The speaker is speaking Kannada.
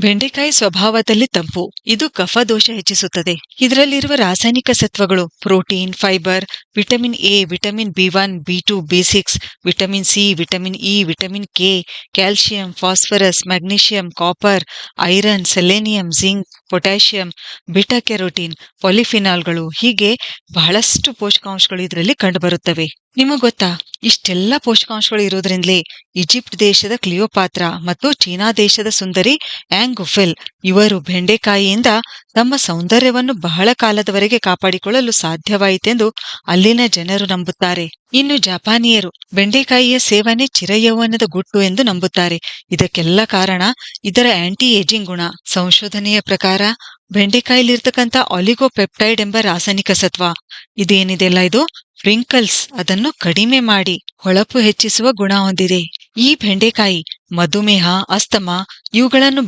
ಬೆಂಡೆಕಾಯಿ ಸ್ವಭಾವದಲ್ಲಿ ತಂಪು. ಇದು ಕಫ ದೋಷ ಹೆಚ್ಚಿಸುತ್ತದೆ. ಇದರಲ್ಲಿರುವ ರಾಸಾಯನಿಕ ಸತ್ವಗಳು protein fibre vitamin A vitamin B one B two B six vitamin C vitamin E vitamin K calcium phosphorus magnesium copper iron selenium zinc potassium beta carotene ಪಾಲಿಫಿನಾಲ್ಗಳು ಹೀಗೆ ಬಹಳಷ್ಟು ಪೋಷಕಾಂಶಗಳು ಇದರಲ್ಲಿ ಕಂಡುಬರುತ್ತವೆ. ನಿಮಗೆ ಗೊತ್ತಾ? ಇಷ್ಟೆಲ್ಲ ಪೋಷಕಾಂಶಗಳು ಇರೋದ್ರಿಂದಲೇ ಈಜಿಪ್ಟ್ ದೇಶದ ಕ್ಲಿಯೋಪಾತ್ರ ಮತ್ತು ಚೀನಾ ದೇಶದ ಸುಂದರಿ ಆಂಗುಫೆಲ್, ಇವರು ಬೆಂಡೆಕಾಯಿಯಿಂದ ತಮ್ಮ ಸೌಂದರ್ಯವನ್ನು ಬಹಳ ಕಾಲದವರೆಗೆ ಕಾಪಾಡಿಕೊಳ್ಳಲು ಸಾಧ್ಯವಾಯಿತೆಂದು ಅಲ್ಲಿನ ಜನರು ನಂಬುತ್ತಾರೆ. ಇನ್ನು ಜಪಾನಿಯರು ಬೆಂಡೆಕಾಯಿಯ ಸೇವನೆ ಚಿರಯೌವನದ ಗುಟ್ಟು ಎಂದು ನಂಬುತ್ತಾರೆ. ಇದಕ್ಕೆಲ್ಲ ಕಾರಣ ಇದರ ಆಂಟಿ ಏಜಿಂಗ್ ಗುಣ. ಸಂಶೋಧನೆಯ ಪ್ರಕಾರ ಬೆಂಡೆಕಾಯಿಲಿರ್ತಕ್ಕಂಥ ಆಲಿಗೋಪೆಪ್ಟೈಡ್ ಎಂಬ ರಾಸಾಯನಿಕ ಸತ್ವ. ಇದೇನಿದೆಲ್ಲ ಇದು? ರಿಂಕಲ್ಸ್ ಅದನ್ನು ಕಡಿಮೆ ಮಾಡಿ ಹೊಳಪು ಹೆಚ್ಚಿಸುವ ಗುಣ ಹೊಂದಿದೆ. ಈ ಬೆಂಡೆಕಾಯಿ, ಮಧುಮೇಹ, ಅಸ್ತಮ ಇವುಗಳನ್ನು